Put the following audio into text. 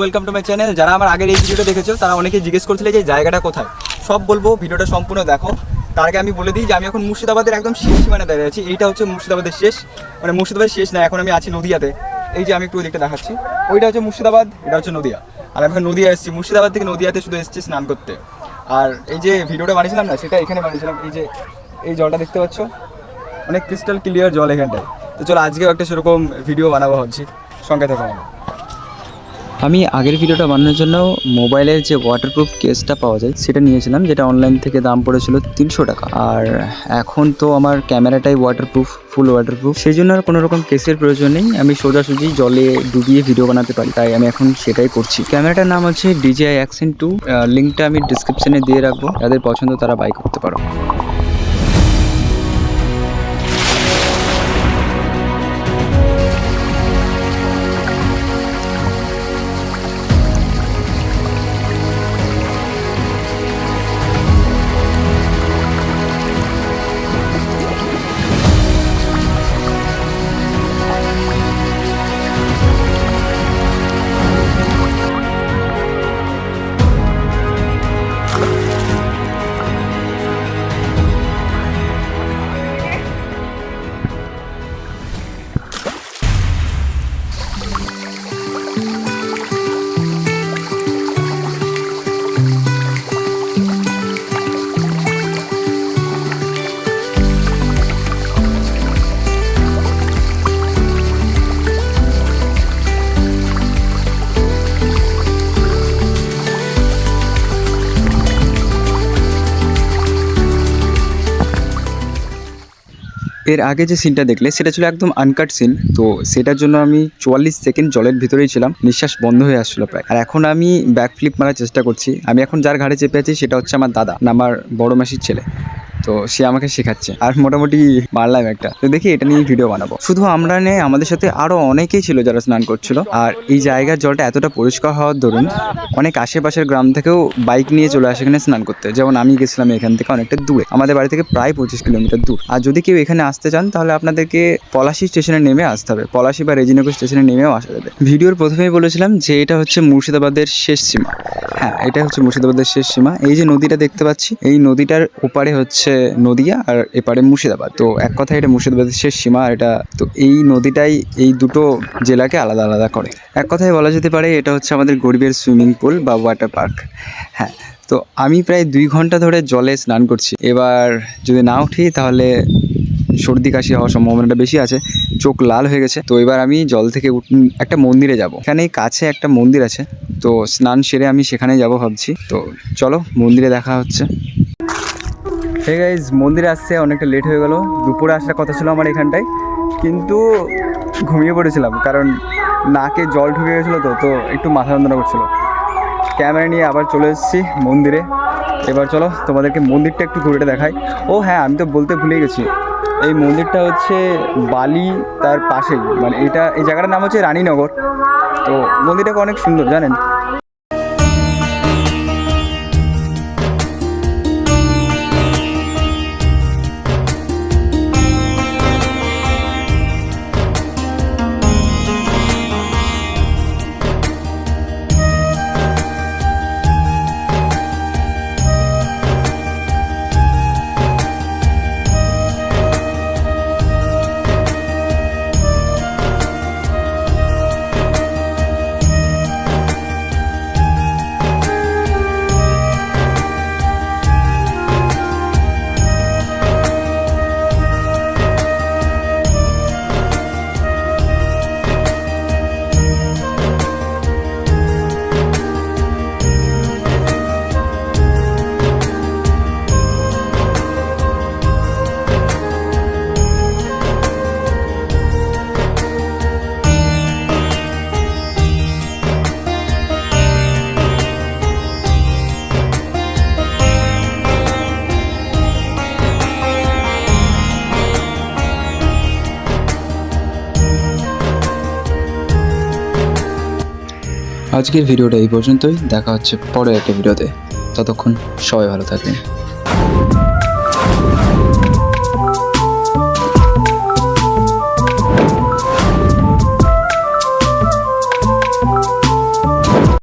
Welcome to my channel যারা আমার আগের এই ভিডিওটা দেখেছ, তারা অনেকে জিজ্ঞেস করছিলে যে জায়গাটা কোথায়। সব বলব, ভিডিওটা সম্পূর্ণ দেখো। তার আগে আমি বলে দিই যে আমি এখন মুর্শিদাবাদের একদম শেষ সীমানে দাঁড়িয়ে আছি। এইটা হচ্ছে মুর্শিদাবাদের শেষ। মানে মুর্শিদাবাদের শেষ না, এখন আমি আছি নদিয়াতে। এই যে আমি একটু ওদিকটা দেখাচ্ছি। ওইটা হচ্ছে মুর্শিদাবাদ, এটা হচ্ছে নদিয়া। আর আমি এখন নদিয়া এসেছি। মুর্শিদাবাদ থেকে নদিয়াতে শুধু এসেছি স্নান করতে। আর এই যে ভিডিওটা বানিয়েছিলাম না, সেটা এখানে বানিয়েছিলাম। এই যে, এই জলটা দেখতে পাচ্ছ? অনেক ক্রিস্টাল ক্লিয়ার জল এখানটায়। তো চলো, আজকেও একটা সেরকম ভিডিও বানাবো হচ্ছে সঙ্গে থাকো আমার। আমি আগের ভিডিওটা বানানোর জন্য মোবাইলের যে ওয়াটারপ্রুফ কেসটা পাওয়া যায়, সেটা নিয়েছিলাম, যেটা অনলাইন থেকে দাম পড়েছিল তিনশো টাকা। আর এখন তো আমার ক্যামেরাটাই ওয়াটারপ্রুফ ফুল ওয়াটারপ্রুফ সেই জন্য আর কোনো রকম কেসের প্রয়োজন নেই। আমি সোজাসুজি জলে ডুবিয়ে ভিডিও বানাতে পারি। তাই আমি এখন সেটাই করছি। ক্যামেরাটার নাম হচ্ছে ডিজিআই অ্যাকশন টু লিঙ্কটা আমি ডিসক্রিপশনে দিয়ে রাখব। যাদের পছন্দ তারা বাই করতে পারো। এর আগে যে সিনটা দেখলে, সেটা ছিল একদম আনকাট সিন তো সেটার জন্য আমি চুয়াল্লিশ সেকেন্ড জলের ভিতরেই ছিলাম, নিঃশ্বাস বন্ধ হয়ে আসছিল প্রায়। আর এখন আমি ব্যাক ফ্লিপ মারার চেষ্টা করছি। আমি এখন যার ঘাড়ে চেপে আছি, সেটা হচ্ছে আমার দাদা, না আমার বড় মাসির ছেলে। তো সে আমাকে শেখাচ্ছে। আর মোটামুটি বাড়লাম একটা। তো দেখি এটা নিয়ে ভিডিও বানাবো। শুধু আমরা নেই আমাদের সাথে আরও অনেকেই ছিল যারা স্নান করছিল। আর এই জায়গার জলটা এতটা পরিষ্কার হওয়ার দরুন, অনেক আশেপাশের গ্রাম থেকেও বাইক নিয়ে চলে আসে এখানে স্নান করতে। যেমন আমি গেছিলাম এখান থেকে অনেকটা দূরে। আমাদের বাড়ি থেকে প্রায় পঁচিশ কিলোমিটার দূর। আর যদি কেউ এখানে আসতে চান, তাহলে আপনাদেরকে পলাশি স্টেশনে নেমে আসতে হবে। পলাশি বা রেজিনগর স্টেশনে নেমেও আসা যাবে। ভিডিওর প্রথমেই বলেছিলাম যে এটা হচ্ছে মুর্শিদাবাদের শেষ সীমা। হ্যাঁ এটা হচ্ছে মুর্শিদাবাদের শেষ সীমা। এই যে নদীটা দেখতে পাচ্ছি, এই নদীটার ওপারে হচ্ছে নদিয়া আর এপারে মুর্শিদাবাদ। তো এক কথায় এটা মুর্শিদাবাদের শেষ সীমা আর এটা তো এই নদীটাই এই দুটো জেলাকে আলাদা আলাদা করে। এক কথায় বলা যেতে পারে এটা হচ্ছে আমাদের গরিবের সুইমিং পুল বা ওয়াটার পার্ক। হ্যাঁ তো আমি প্রায় দুই ঘণ্টা ধরে জলে স্নান করছি। এবার যদি না উঠি তাহলে সর্দি কাশি হওয়ার সম্ভাবনাটা বেশি আছে, চোখ লাল হয়ে গেছে। তো এবার আমি জল থেকে একটা মন্দিরে যাব। এখানে কাছে একটা মন্দির আছে। তো স্নান সেরে আমি সেখানে যাব ভাবছি। তো চলো মন্দিরে দেখা হচ্ছে। গাইজ মন্দিরে আসছে অনেকটা লেট হয়ে গেল। দুপুরে আসার কথা ছিল আমার এখানটায়, কিন্তু ঘুমিয়ে পড়েছিলাম, কারণ নাকে জল ঢুকে গেছিল তো তো একটু মাথা যন্ত্রণা করছিল। ক্যামেরা নিয়ে আবার চলে এসেছি মন্দিরে। এবার চলো তোমাদেরকে মন্দিরটা একটু ঘুরে দেখাই। ও হ্যাঁ আমি তো বলতে ভুলে গেছি। এই মন্দিরটা হচ্ছে বালি তার পাশেই মানে এটা, এই জায়গাটার নাম হচ্ছে রানীনগর। তো মন্দিরটাকে অনেক সুন্দর, জানেন? আজকের ভিডিওটা এই পর্যন্তই। দেখা হচ্ছে পরে একটা ভিডিওতে। ততক্ষণ সবাই ভালো থাকবেন।